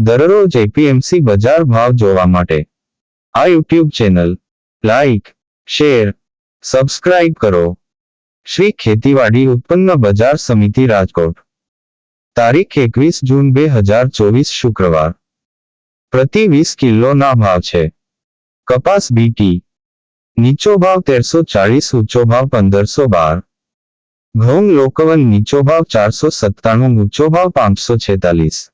દરરોજ એપીએમસી બજાર ભાવ જોવા માટે. આ YouTube channel like share subscribe કરો. શ્રી ખેતીવાડી ઉત્પન્ન બજાર સમિતિ રાજકોટ. તારીખ એકવીસ જૂન બે હજાર ચોવીસ શુક્રવાર. પ્રતિ વીસ કિલોના ભાવ છે. કપાસ બીટી નીચો ભાવ તેરસો ચાળીસ, ઊંચો ભાવ પંદરસો બાર. ઘઉં લોકવન નીચો ભાવ ચારસો સત્તાણું, ઊંચો ભાવ પાંચસો છેતાલીસ.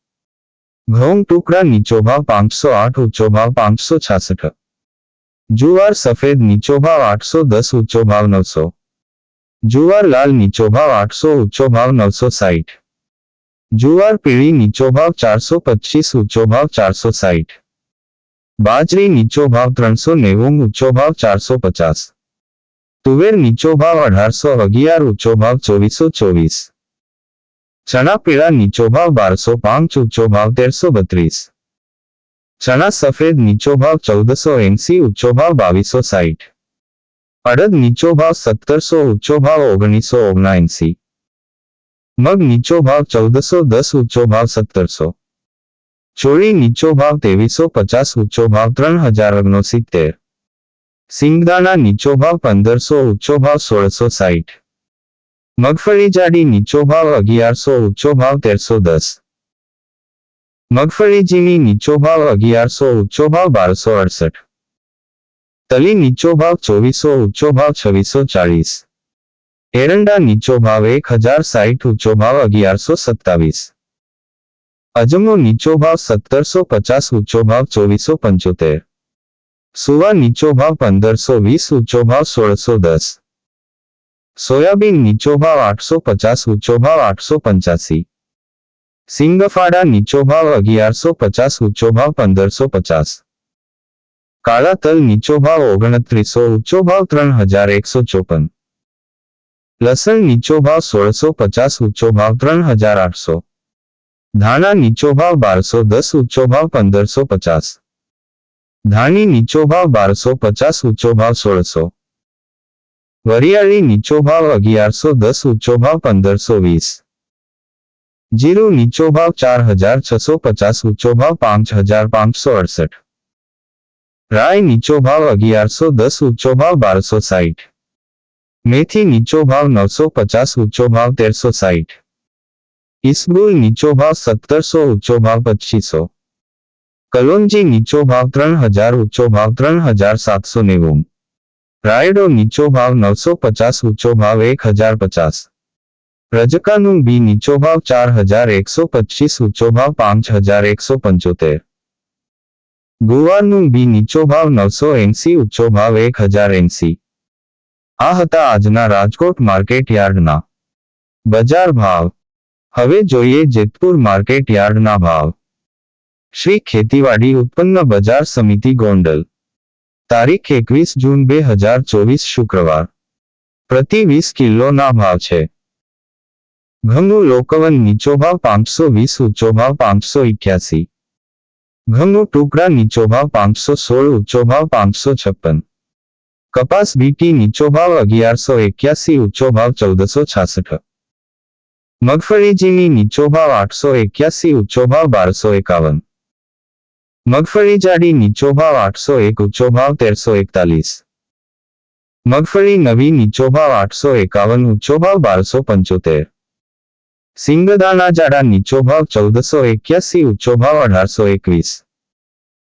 ઘઉં ટુકડા નીચો ભાવ પાંચસો આઠ ઊંચો ભાવ પાંચસો છાસઠ. જુવાર સફેદ નીચો ભાવ આઠસો દસ ઊંચો ભાવ નવસો. જુવાર લાલ નીચો ભાવ આઠસો ઊંચો ભાવ નવસો સાઠ જુવાર પીળી નીચો ભાવ ચારસો પચીસ ઊંચો ભાવ ચારસો સાઠ બાજરી નીચો ભાવ ત્રણસો નેવું ઊંચો ભાવ ચારસો પચાસ. તુવેર નીચો ભાવ અઢારસો અગિયાર ઊંચો ભાવ ચોવીસો ચોવીસ. ચણા પીળા નીચો ભાવ બારસો પાંચ ઊંચો ભાવ તેરસો બત્રીસ. ચણા સફેદ નીચો ભાવ ચૌદસો એંસી ઊંચો ભાવ બાવીસો સાઠ અડદ નીચો ભાવ સત્તરસો ઊંચો ભાવ ઓગણીસો ઓગણસી. મગ નીચો ભાવ ચૌદસો દસ ઊંચો ભાવ સત્તરસો. ચોળી નીચો ભાવ ત્રેવીસો પચાસ ઊંચો ભાવ ત્રણ હજાર ઓગણસિત્તેર સિંગદાણા નીચો ભાવ પંદરસો ઊંચો ભાવ સોળસો સાઠ મગફળી જાડી નીચો ભાવ અગિયારસો ઊંચો ભાવ તેરસો દસ મગફળી ઝીણી નીચો ભાવ અગિયારસો ઊંચો ભાવ બારસો અડસઠ તલી નીચો ભાવ ચોવીસો ઊંચો ભાવ છવ્વીસો ચાળીસ એરંડા નીચો ભાવ એક હજાર સાઠ ઊંચો ભાવ અગિયારસો સત્તાવીસ અજમો નીચો ભાવ સત્તરસો પચાસ ઊંચો ભાવ ચોવીસો પંચોતેર સુવા નીચો ભાવ પંદરસો વીસ ઊંચો ભાવ સોળસો દસ સોયાબીન નીચો ભાવ આઠસો પચાસ ઊંચો ભાવ આઠસો પંચ્યાસી સિંગફાડા નીચો ભાવ અગિયારસો પચાસ ઊંચો ભાવ પંદરસો પચાસ કાળા તલ નીચો ભાવ ઓગણત્રીસો ઊંચો ભાવ ત્રણ હજાર એકસો ચોપન લસણ નીચો ભાવ સોળસો પચાસ ઊંચો ભાવ ત્રણ હજાર આઠસો ધાણા નીચો ભાવ બારસો દસ ઊંચો ભાવ પંદરસો પચાસ ધાણી નીચો ભાવ બારસો પચાસ ઊંચો ભાવ સોળસો વરિયાળી નીચો ભાવ અગિયારસો દસ ઊંચો ભાવ પંદરસો વીસ જીરું નીચો ભાવ ચાર હજાર છસો પચાસ ઊંચો ભાવ પાંચ હજાર પાંચસો અડસઠ રાય નીચો ભાવ અગિયારસો દસ ઊંચો ભાવ બારસો સાઠ મેથી નીચો ભાવ નવસો પચાસ ઊંચો ભાવ તેરસો સાઠ ઇસબુલ નીચો ભાવ સત્તરસો ઊંચો ભાવ પચીસો કલોંજી નીચો ભાવ ત્રણ હજાર ઊંચો ભાવ ત્રણ હજાર સાતસો નેવું રાયડો નીચો ભાવ નવસો પચાસ, ઊંચો ભાવ એક હજાર પચાસ. રજકાનું બી નીચો ભાવ ચાર હજાર એકસો પચીસ, ઊંચો ભાવ પાંચ હજાર એકસો પંચોતેર. ગુવારનું બી નીચો ભાવ નવસો એંસી, ઊંચો ભાવ એક હજાર એંસી. આ હતા આજના રાજકોટ માર્કેટ યાર્ડના. બજાર ભાવ. હવે જોઈએ જેતપુર માર્કેટ યાર્ડના ભાવ. શ્રી ખેતીવાડી ઉત્પન્ન બજાર સમિતિ ગોંડલ. તારીખ એકવીસ જૂન બે હજાર ચોવીસ શુક્રવાર. પ્રતિ વીસ કિલોના ભાવ છે. ઘઉંનું લોકવન નીચો ભાવ પાંચસો વીસ ઊંચો ભાવ પાંચસો ઇઠ્યાસી ઘઉંનું ટુકડા નીચો ભાવ પાંચસો સોળ ઊંચો ભાવ પાંચસો છપ્પન. કપાસ બીટી નીચો ભાવ અગિયારસો એક્યાસી ઊંચો ભાવ ચૌદસો છાસઠ. મગફળીજીની નીચો ભાવ આઠસો એક્યાસી ઊંચો ભાવ બારસો એકાવન. મગફળી જાડી નીચો ભાવ આઠસો એક ઊંચો ભાવ તેરસો એકતાલીસ. મગફળી નવી નીચો ભાવ આઠસો એકાવન ઊંચો ભાવ બારસો પંચોતેર. સિંગદાણા જાડા નીચો ભાવ ચૌદસો એક્યાસી ઊંચો ભાવ અઢારસો એકવીસ.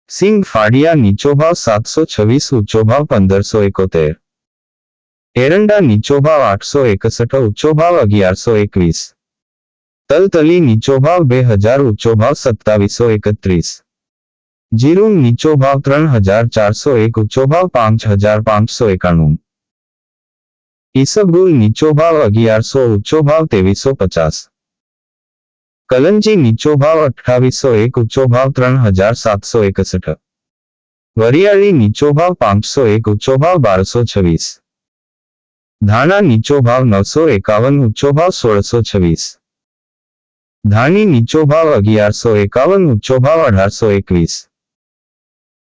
સિંગ ફાડિયા નીચો ભાવ સાતસો છવ્વીસ ઊંચો ભાવ પંદરસો એકોતેર. એરંડા નીચો ભાવ આઠસો એકસઠ ઊંચો ભાવ અગિયારસો એકવીસ. તલતલી નીચો ભાવ બે હજાર ઊંચો ભાવ સત્તાવીસો એકત્રીસ. જીરું નીચો ભાવ ત્રણ હજાર ચારસો એક ઊંચો ભાવ પાંચ હજાર પાંચસો એકાણું. ઈસબગુલ નીચો ભાવ અગિયારસો ઊંચો ભાવ ત્રેવીસો પચાસ. કલંજી નીચો ભાવ અઠાવીસો એક ઊંચો ભાવ ત્રણ હજાર સાતસો એકસઠ. વરિયાળી નીચો ભાવ પાંચસો એક ઊંચો ભાવ બારસો છવ્વીસ. ધાણા નીચો ભાવ નવસો એકાવન ઊંચો ભાવ સોળસો છવ્વીસ. ધાણી નીચો ભાવ અગિયારસો એકાવન ઊંચો ભાવ અઢારસો એકવીસ.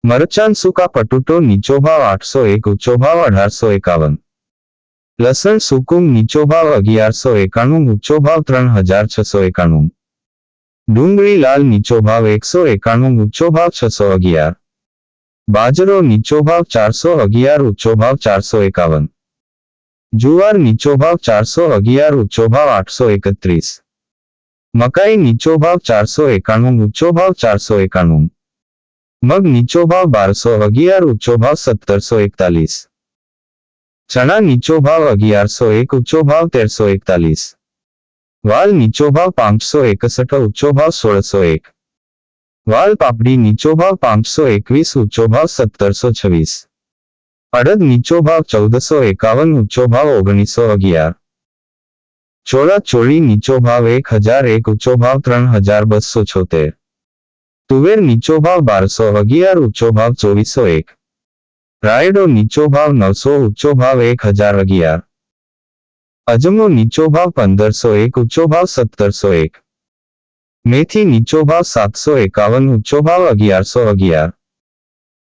મરચાન સૂકા પટુટો નીચો ભાવ આઠસો એક ઊંચો ભાવ અઢારસો એકાવન લસણ સુકુમ નીચો ભાવ અગિયારસો એકાણું ઊંચો ભાવ ત્રણ હજાર છસો એકાણું ડુંગળી લાલ નીચો ભાવ એકસો એકાણું ઊંચો ભાવ છસો અગિયાર બાજરો નીચો ભાવ ચારસો અગિયાર ઊંચો ભાવ ચારસો એકાવન જુવાર નીચો ભાવ ચારસો અગિયાર ઊંચો ભાવ આઠસો એકત્રીસ મકાઈ નીચો ભાવ ચારસો એકાણું ઊંચો ભાવ ચારસો એકાણું મગ નીચો ભાવ બારસો અગિયાર ઊંચો ભાવ સત્તરસો એકતાલીસ ચણા નીચો ભાવ અગિયારસો એક ઊંચો ભાવ તેરસો એકતાલીસ વાલ નીચો ભાવ પાંચસો એકસઠ ઊંચો ભાવ સોળસો એક વાલ પાપડી નીચો ભાવ પાંચસો એકવીસ ઊંચો ભાવ સત્તરસો છવ્વીસ અડદ નીચો ભાવ ચૌદસો એકાવન ઊંચો ભાવ ઓગણીસો અગિયાર ચોળા ચોળી નીચો ભાવ એક હજાર એક ઊંચો ભાવ ત્રણ હજાર બસો છોતેર તુવેર નીચો ભાવ બારસો અગિયાર ઊંચો ભાવ ચોવીસો એક રાયડો નીચો ભાવ નવસો ઊંચો ભાવ એક હજાર અગિયાર અજમો નીચો ભાવ પંદરસો એક ઊંચો ભાવ સત્તરસો એક મેથી નીચો ભાવ સાતસો એકાવન ઊંચો ભાવ અગિયારસો અગિયાર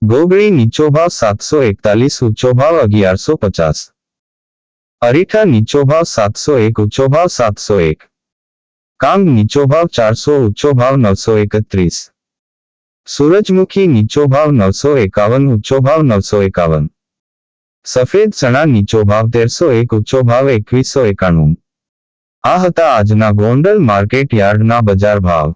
ગોગળી નીચો ભાવ સાતસો એકતાલીસ ઊંચો ભાવ અગિયારસો પચાસ અરીઠા નીચો ભાવ સાતસો એક ઊંચો ભાવ સાતસો એક કાંગ નીચો ભાવ ચારસો ઊંચો ભાવ નવસો એકત્રીસ સૂરજમુખી નીચો ભાવ નવસો એકાવન, ઊંચો ભાવ નવસો એકાવન. સફેદ ચણા નીચો ભાવ તેરસો એક, ઊંચો ભાવ એકવીસો એકાણું. આ હતા આજના ગોંડલ માર્કેટ યાર્ડના બજાર ભાવ.